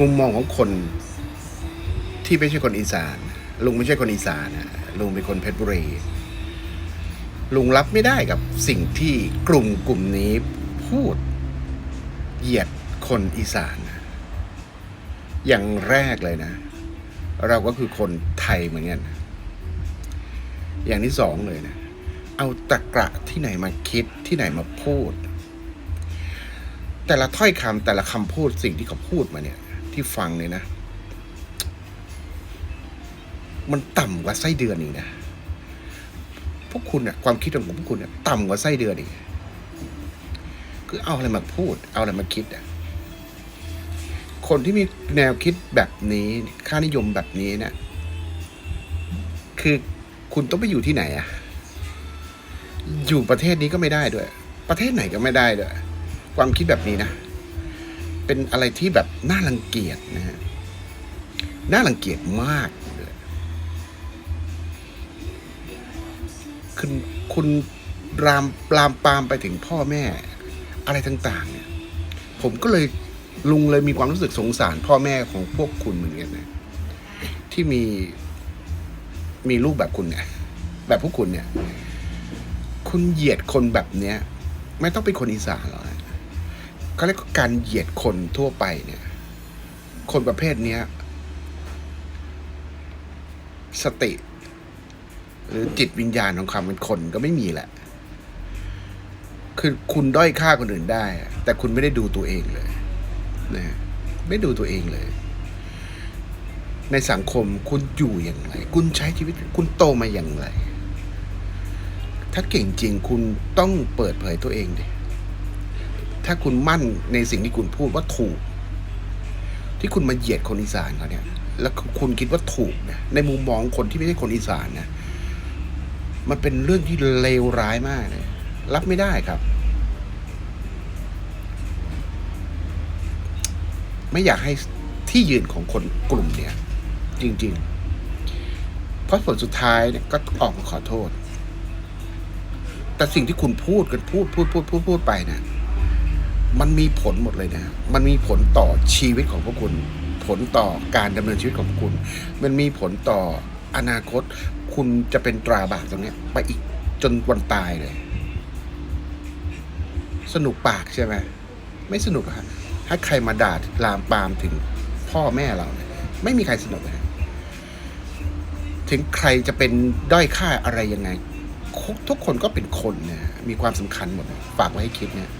มุมมองของคนที่ไม่ใช่คนอีสาน ลุงไม่ใช่คนอีสานลุงเป็นคนเพชรบุรี ลุงรับไม่ได้กับสิ่งที่กลุ่มกลุ่มนี้พูด เหยียดคนอีสาน อย่างแรกเลยนะ เราก็คือคนไทยเหมือนกัน อย่างที่สองเลยนะ เอาตะกระที่ไหนมาคิดที่ไหนมาพูด แต่ละถ้อยคำแต่ละคำพูดสิ่งที่เขาพูดมาเนี่ย ที่ฟังเนี่ยนะ มันต่ำกว่าไส้เดือนอีกนะพวกคุณอะความคิดของพวกคุณเนี่ยต่ำกว่าไส้เดือนอีกคือเอาอะไรมาพูด เอาอะไรมาคิดอะคนที่มีแนวคิดแบบนี้ ค่านิยมแบบนี้เนี่ยคือคุณต้องไปอยู่ที่ไหนอะอยู่ประเทศนี้ก็ไม่ได้ด้วย ประเทศไหนก็ไม่ได้ด้วย ความคิดแบบนี้นะ เป็นอะไรที่แบบน่ารังเกียจนะฮะน่ารังเกียจมากเลยคุณคุณรามปรามปามไปถึงพ่อแม่ อะไรต่างๆ เนี่ย ผมก็เลยลุงเลยมีความรู้สึกสงสารพ่อแม่ของพวกคุณเหมือนกันนะที่มีมีลูกแบบคุณเนี่ยแบบพวกคุณเนี่ย คุณเหยียดคนแบบเนี้ย ไม่ต้องเป็นคนอีสานหรอก เขาเรียกาการเหยียดคนทั่วไปเนี่ย คนประเภทเนี้ย สติ หรือจิตวิญญาณของความเป็นคนก็ไม่มีแหละ คือคุณด้อยค่าคนอื่นได้ แต่คุณไม่ได้ดูตัวเองเลยนะไม่ดูตัวเองเลย ในสังคมคุณอยู่อย่างไร คุณใช้ชีวิต คุณโตมาอย่างไร ถ้าเก่งจริงคุณต้องเปิดเผยตัวเองดิ ถ้าคุณมั่นในสิ่งที่คุณพูดว่าถูก ที่คุณมาเหยียดคนอีสานเขาเนี่ย แล้วคุณคิดว่าถูกเนี่ยในมุมมองคนที่ไม่ใช่คนอีสานนะมันเป็นเรื่องที่เลวร้ายมากเลยรับไม่ได้ครับ ไม่อยากให้ที่ยืนของคนกลุ่มเนี่ย จริง ๆ เพราะผลสุดท้ายเนี่ยก็ออกมาขอโทษ แต่สิ่งที่คุณพูดกันพูดพูดพูดพูดพูดไปเนี่ย มันมีผลหมดเลยนะ มันมีผลต่อชีวิตของพวกคุณ ผลต่อการดำเนินชีวิตของพวกคุณ มันมีผลต่ออนาคต คุณจะเป็นตราบาปตรงนี้ไปอีกจนวันตายเลย สนุกปากใช่ไหม ไม่สนุกฮะให้ใครมาด่าลามปามถึงพ่อแม่เราเนี่ยไม่มีใครสนุกนะฮะถึงใครจะเป็นด้อยค่าอะไรยังไง ทุกคนก็เป็นคนนะฮะมีความสำคัญหมด ฝากไว้ให้คิดเนี่ย